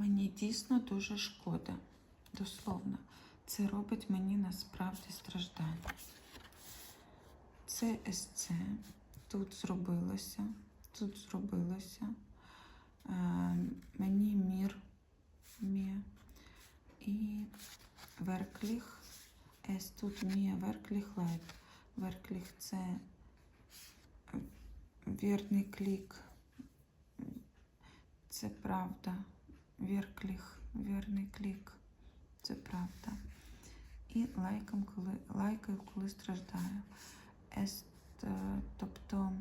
Мені дійсно дуже шкода. Дословно, це робить мені насправді страждання. Це СЦ. Тут зробилося. Тут зробилося. Е, мені мір мє. І веркліх. Ес тут мє веркліх лайт. Веркліх це вірний клік. Це правда. Віркліх, вірний клік. Це правда. І лайком, коли лайкаю, коли страждаю. Ест, е, тобто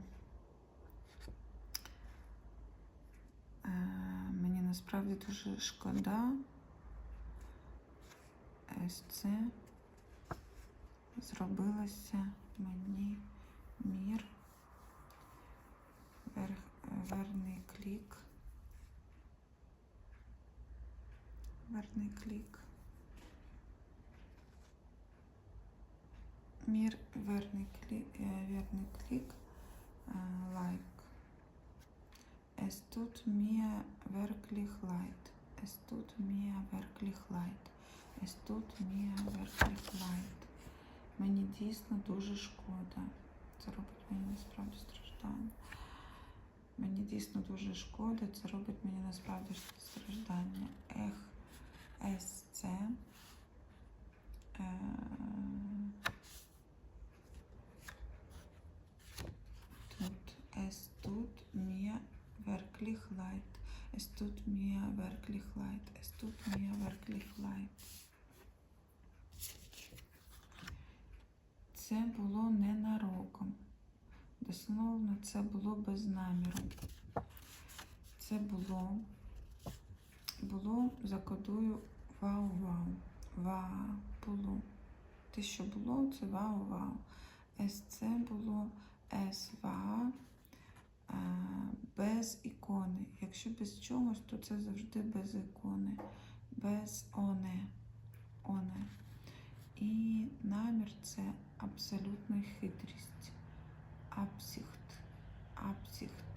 е, мені насправді дуже шкода. СЦ зробилося мені мір. Верх, верний клік. Верний клік. Мір верний клік, верний клік, е, лайк. Es tut mir wirklich leid. Es tut mir wirklich leid. Es tut mir wirklich leid. Мені дійсно дуже шкода. Це робить мені насправді страждання. Мені дійсно дуже шкода, це робить мені насправді страждання. Ех, СЦ. Е, Тут leid. Es tut mir wirklich leid. Es tut mir wirklich leid. Це було ненароком. Дословно, це було без наміру. Це було, було закодую вау-вау. Ва було. Те, що було, це вау-вау. Ес це було ес-ва без ікони. Якщо без чогось, то це завжди без ікони. Без оне. Оне. І намір це абсолютна хитрість. Absicht.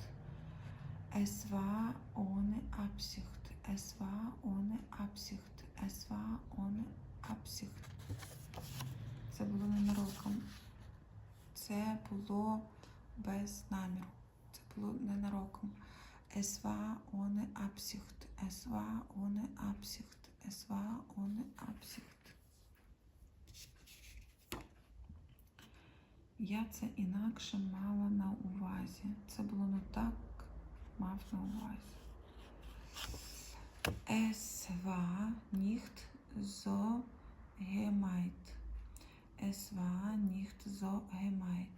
Es war ohne Absicht. Es war ohne Absicht. Es war ohne Absicht. Це було ненароком. Це було без наміру. Це було ненароком. Es war ohne Absicht. Es war ohne Absicht. Es war ohne Absicht. Я це інакше мала на увазі. Це було не так, мав на увазі. Es war nicht so gemeint. Es war nicht so gemeint.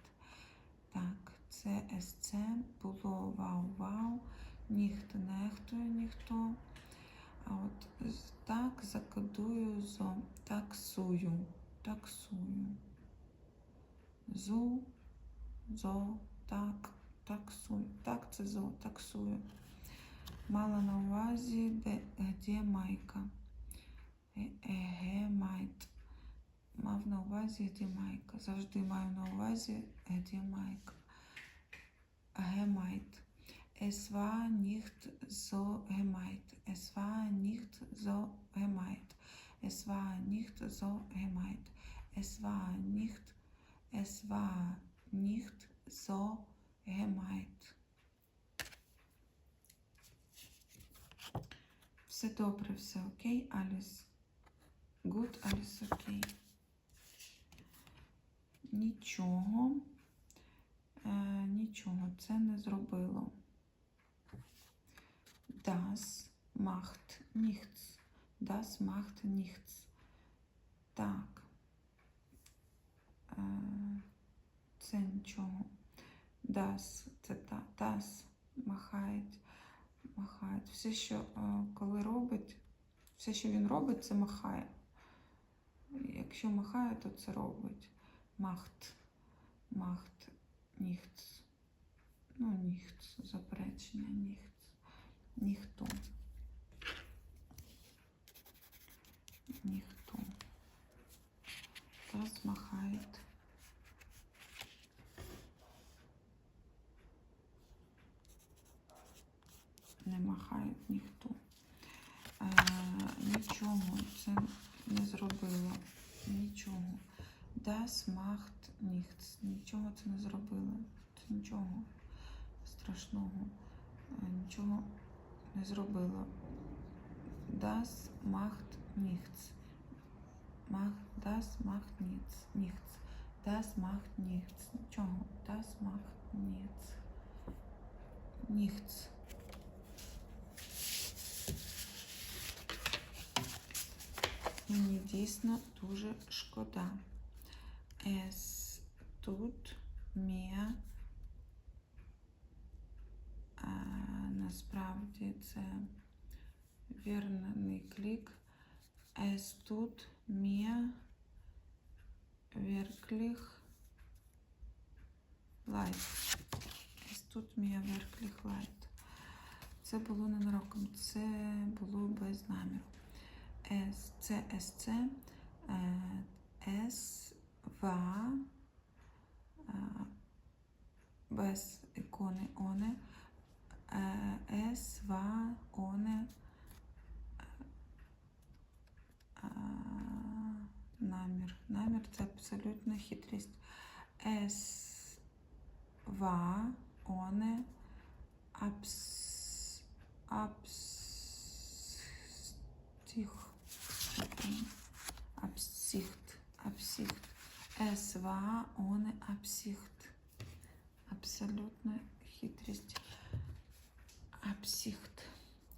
Так, це СЦ було вау-вау, ніхто нехтує ніхто. А от так закодую зо таксую. Таксую. Зу, зо, так, таксую. Так, це зо, таксую. Мала на увазі, де, де майка. Е- Еге майт. Мав на увазі, де майка. Завжди маю на увазі, де майка. Gemeint. Es war nicht so gemeint. Es war nicht so gemeint. Es war nicht so gemeint. Es war nicht, es war nicht so gemeint. Все добре, все окей, Аліс. Good, Аліс, окей. Нічого. Е, нічого це не зробило. Das macht nichts. Das macht nichts. Так. Е, це нічого. Das, це та, das махають, махають. Все, що е, коли робить, все, що він робить, це махає. Якщо махає, то це робить. Махт, махт, ніхт. Ну, ніхт, Заперечення. Ніхто. Ніхто. Das махает. Не махає ніхто. Нічого це не зробило. Нічого. Das macht nichts. Нічого це не зробило. Це нічого страшного. Е, Нічого не зробило. Das macht nichts. Das macht nichts. Nichts. Das macht nichts. Нічого. Das macht nichts. Nichts. Мені дійсно дуже шкода. Es tut mir насправді це вірний клік. Es tut mir wirklich leid. Es tut mir wirklich leid. Це було не нароком, це було без наміру. С, це СЦ, С, ва, е, без ікони оне, е, С, ва, оне, е, намір. Намір це абсолютна хитрість. С, ва, оне, абс, абстих. Absicht, Absicht. Es war ohne Absicht. Абсолютна хитрість. Absicht.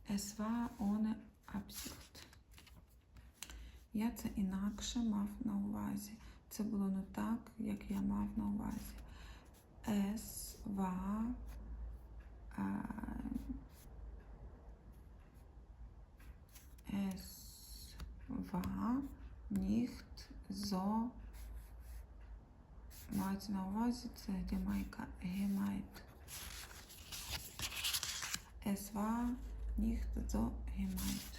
Es war ohne Absicht. Я це інакше мав на увазі. Це було не так, як я мав на увазі. Es war äh, es war nicht so мається на увазі це гемайка гемайт. Es war nicht so gemeint.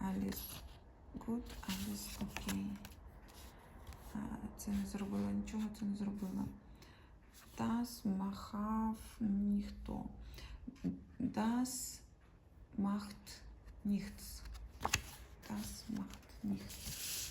Alles gut, alles. А, Це не зробило нічого, це не зробило. Das махав ніхто. Das macht nichts. Das macht nichts.